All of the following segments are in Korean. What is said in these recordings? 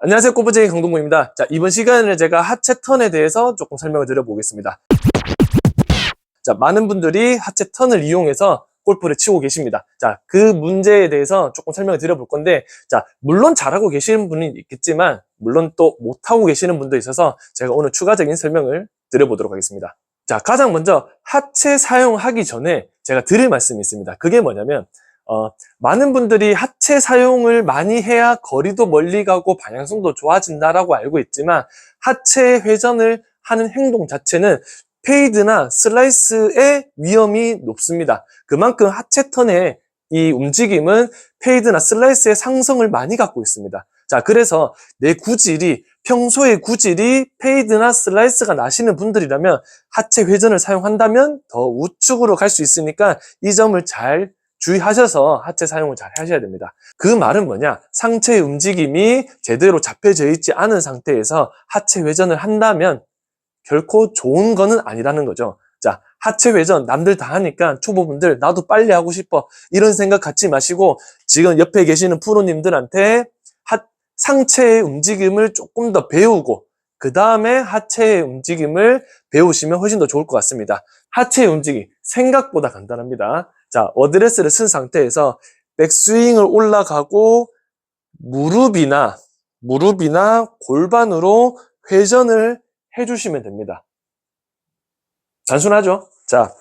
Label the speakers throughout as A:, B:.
A: 안녕하세요. 꼬부쟁이 강동구입니다. 자, 이번 시간에 제가 하체 턴에 대해서 조금 설명을 드려보겠습니다. 자, 많은 분들이 하체 턴을 이용해서 골프를 치고 계십니다. 자, 그 문제에 대해서 조금 설명을 드려볼 건데, 자, 물론 잘하고 계시는 분이 있겠지만, 물론 또 못하고 계시는 분도 있어서 제가 오늘 추가적인 설명을 드려보도록 하겠습니다. 자, 가장 먼저 하체 사용하기 전에 제가 드릴 말씀이 있습니다. 그게 뭐냐면, 어, 많은 분들이 하체 사용을 많이 해야 거리도 멀리 가고 방향성도 좋아진다라고 알고 있지만 하체 회전을 하는 행동 자체는 페이드나 슬라이스의 위험이 높습니다. 그만큼 하체 턴의 이 움직임은 페이드나 슬라이스의 상성을 많이 갖고 있습니다. 자, 그래서 내 구질이 평소의 구질이 페이드나 슬라이스가 나시는 분들이라면 하체 회전을 사용한다면 더 우측으로 갈 수 있으니까 이 점을 잘 주의하셔서 하체 사용을 잘 하셔야 됩니다. 그 말은 뭐냐? 상체의 움직임이 제대로 잡혀져 있지 않은 상태에서 하체 회전을 한다면 결코 좋은 거는 아니라는 거죠. 자, 하체 회전 남들 다 하니까 초보분들 나도 빨리 하고 싶어. 이런 생각 갖지 마시고 지금 옆에 계시는 프로님들한테 하, 상체의 움직임을 조금 더 배우고 그 다음에 하체의 움직임을 배우시면 훨씬 더 좋을 것 같습니다. 하체의 움직임 생각보다 간단합니다. 자, 어드레스를 쓴 상태에서 백스윙을 올라가고 무릎이나 무릎이나 골반으로 회전을 해주시면 됩니다. 단순하죠? 자,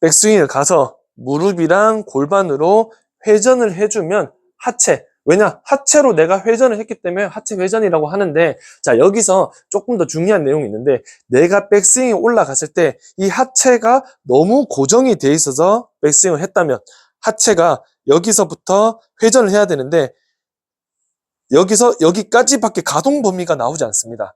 A: 백스윙을 가서 무릎이랑 골반으로 회전을 해주면 하체, 왜냐? 하체로 내가 회전을 했기 때문에 하체 회전이라고 하는데, 자, 여기서 조금 더 중요한 내용이 있는데, 내가 백스윙이 올라갔을 때 이 하체가 너무 고정이 돼 있어서 백스윙을 했다면, 하체가 여기서부터 회전을 해야 되는데, 여기서 여기까지밖에 가동 범위가 나오지 않습니다.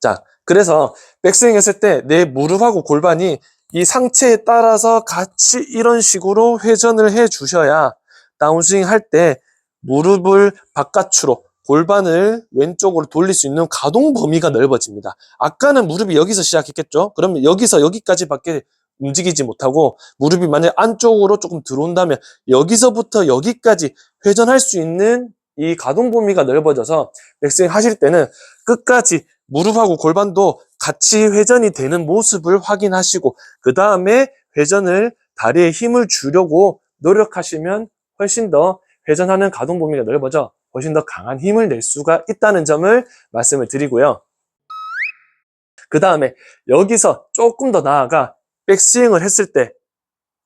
A: 자, 그래서 백스윙 했을 때 내 무릎하고 골반이 이 상체에 따라서 같이 이런 식으로 회전을 해 주셔야 다운스윙 할 때 무릎을 바깥으로 골반을 왼쪽으로 돌릴 수 있는 가동 범위가 넓어집니다. 아까는 무릎이 여기서 시작했겠죠? 그러면 여기서 여기까지밖에 움직이지 못하고 무릎이 만약 안쪽으로 조금 들어온다면 여기서부터 여기까지 회전할 수 있는 이 가동 범위가 넓어져서 백스윙 하실 때는 끝까지 무릎하고 골반도 같이 회전이 되는 모습을 확인하시고 그 다음에 회전을 다리에 힘을 주려고 노력하시면 훨씬 더 회전하는 가동 범위가 넓어져 훨씬 더 강한 힘을 낼 수가 있다는 점을 말씀을 드리고요. 그 다음에 여기서 조금 더 나아가 백스윙을 했을 때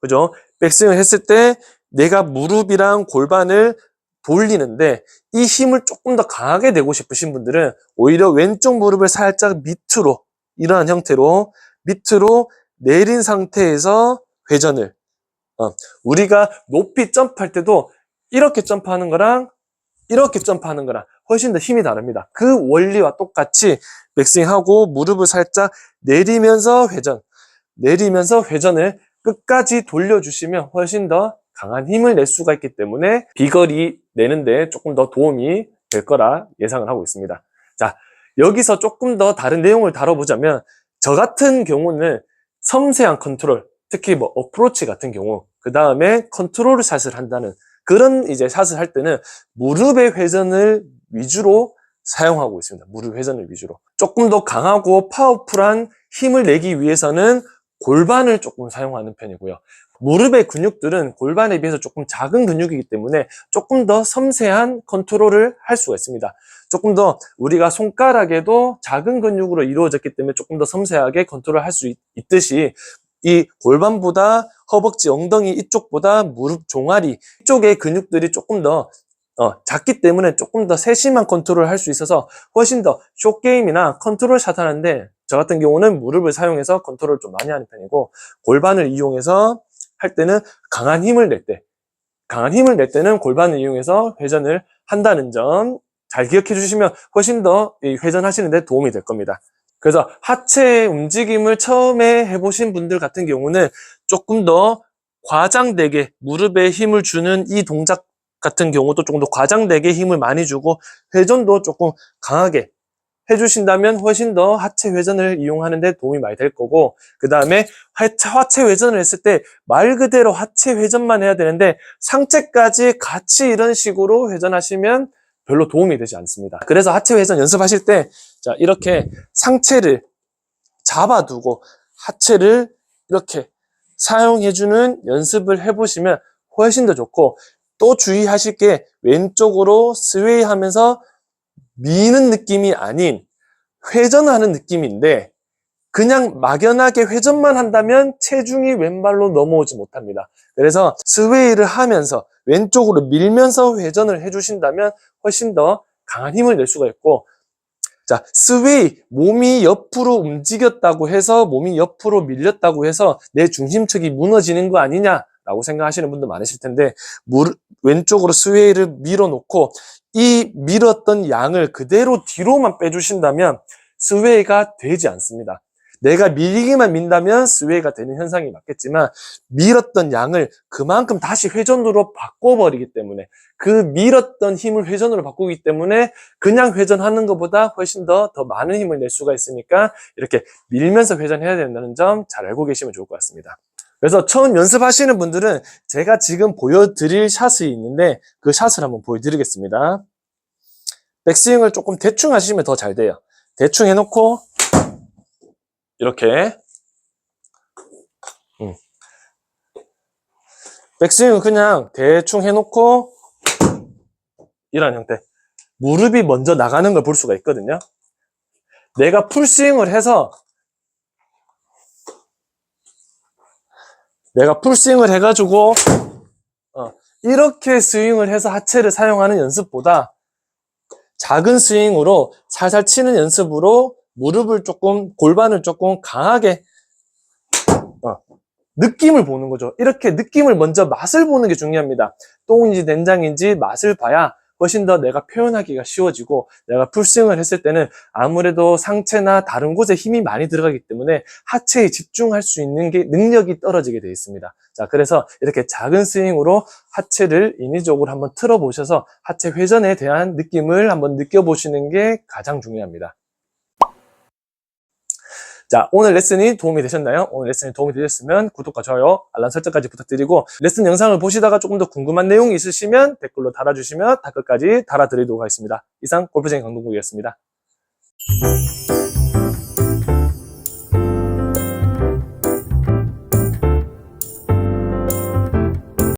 A: 그죠? 백스윙을 했을 때 내가 무릎이랑 골반을 돌리는데 이 힘을 조금 더 강하게 내고 싶으신 분들은 오히려 왼쪽 무릎을 살짝 밑으로 이러한 형태로 밑으로 내린 상태에서 회전을 어, 우리가 높이 점프할 때도 이렇게 점프하는 거랑 이렇게 점프하는 거랑 훨씬 더 힘이 다릅니다. 그 원리와 똑같이 백스윙하고 무릎을 살짝 내리면서 회전 내리면서 회전을 끝까지 돌려주시면 훨씬 더 강한 힘을 낼 수가 있기 때문에 비거리 내는데 조금 더 도움이 될 거라 예상을 하고 있습니다. 자, 여기서 조금 더 다른 내용을 다뤄보자면 저 같은 경우는 섬세한 컨트롤, 특히 뭐 어프로치 같은 경우, 그 다음에 컨트롤 샷을 한다는 그런 이제 샷을 할 때는 무릎의 회전을 위주로 사용하고 있습니다. 무릎 회전을 위주로. 조금 더 강하고 파워풀한 힘을 내기 위해서는 골반을 조금 사용하는 편이고요. 무릎의 근육들은 골반에 비해서 조금 작은 근육이기 때문에 조금 더 섬세한 컨트롤을 할 수가 있습니다. 조금 더 우리가 손가락에도 작은 근육으로 이루어졌기 때문에 조금 더 섬세하게 컨트롤 할 수 있듯이 이 골반보다 허벅지, 엉덩이 이쪽보다 무릎 종아리 이쪽의 근육들이 조금 더 어, 작기 때문에 조금 더 세심한 컨트롤을 할 수 있어서 훨씬 더 숏게임이나 컨트롤 샷 하는데 저 같은 경우는 무릎을 사용해서 컨트롤을 좀 많이 하는 편이고 골반을 이용해서 할 때는 강한 힘을 낼 때, 강한 힘을 낼 때는 골반을 이용해서 회전을 한다는 점 잘 기억해 주시면 훨씬 더 회전하시는 데 도움이 될 겁니다. 그래서 하체 움직임을 처음에 해보신 분들 같은 경우는 조금 더 과장되게 무릎에 힘을 주는 이 동작 같은 경우도 조금 더 과장되게 힘을 많이 주고 회전도 조금 강하게 해주신다면 훨씬 더 하체 회전을 이용하는 데 도움이 많이 될 거고 그 다음에 하체 회전을 했을 때 말 그대로 하체 회전만 해야 되는데 상체까지 같이 이런 식으로 회전하시면 별로 도움이 되지 않습니다. 그래서 하체 회전 연습하실 때, 자, 이렇게 상체를 잡아두고 하체를 이렇게 사용해주는 연습을 해보시면 훨씬 더 좋고, 또 주의하실 게 왼쪽으로 스웨이 하면서 미는 느낌이 아닌 회전하는 느낌인데, 그냥 막연하게 회전만 한다면 체중이 왼발로 넘어오지 못합니다. 그래서 스웨이를 하면서 왼쪽으로 밀면서 회전을 해주신다면 훨씬 더 강한 힘을 낼 수가 있고, 자, 스웨이, 몸이 옆으로 움직였다고 해서, 몸이 옆으로 밀렸다고 해서 내 중심축이 무너지는 거 아니냐라고 생각하시는 분들 많으실 텐데, 무릎, 왼쪽으로 스웨이를 밀어놓고, 이 밀었던 양을 그대로 뒤로만 빼주신다면, 스웨이가 되지 않습니다. 내가 밀기만 민다면 스웨이가 되는 현상이 맞겠지만 밀었던 양을 그만큼 다시 회전으로 바꿔버리기 때문에 그 밀었던 힘을 회전으로 바꾸기 때문에 그냥 회전하는 것보다 훨씬 더, 더 많은 힘을 낼 수가 있으니까 이렇게 밀면서 회전해야 된다는 점 잘 알고 계시면 좋을 것 같습니다. 그래서 처음 연습하시는 분들은 제가 지금 보여드릴 샷이 있는데 그 샷을 한번 보여드리겠습니다. 백스윙을 조금 대충 하시면 더 잘 돼요. 대충 해놓고 이렇게. 음. 백스윙은 그냥 대충 해놓고 이런 형태. 무릎이 먼저 나가는 걸 볼 수가 있거든요. 내가 풀스윙을 해서 내가 풀스윙을 해가지고 어, 이렇게 스윙을 해서 하체를 사용하는 연습보다 작은 스윙으로 살살 치는 연습으로 무릎을 조금 골반을 조금 강하게 어, 느낌을 보는 거죠. 이렇게 느낌을 먼저 맛을 보는 게 중요합니다. 똥인지 된장인지 맛을 봐야 훨씬 더 내가 표현하기가 쉬워지고 내가 풀스윙을 했을 때는 아무래도 상체나 다른 곳에 힘이 많이 들어가기 때문에 하체에 집중할 수 있는 게 능력이 떨어지게 되어 있습니다. 자, 그래서 이렇게 작은 스윙으로 하체를 인위적으로 한번 틀어 보셔서 하체 회전에 대한 느낌을 한번 느껴보시는 게 가장 중요합니다. 자, 오늘 레슨이 도움이 되셨나요? 오늘 레슨이 도움이 되셨으면 구독과 좋아요, 알람 설정까지 부탁드리고 레슨 영상을 보시다가 조금 더 궁금한 내용이 있으시면 댓글로 달아주시면 댓글까지 달아드리도록 하겠습니다. 이상 골프쟁이 강동국이었습니다.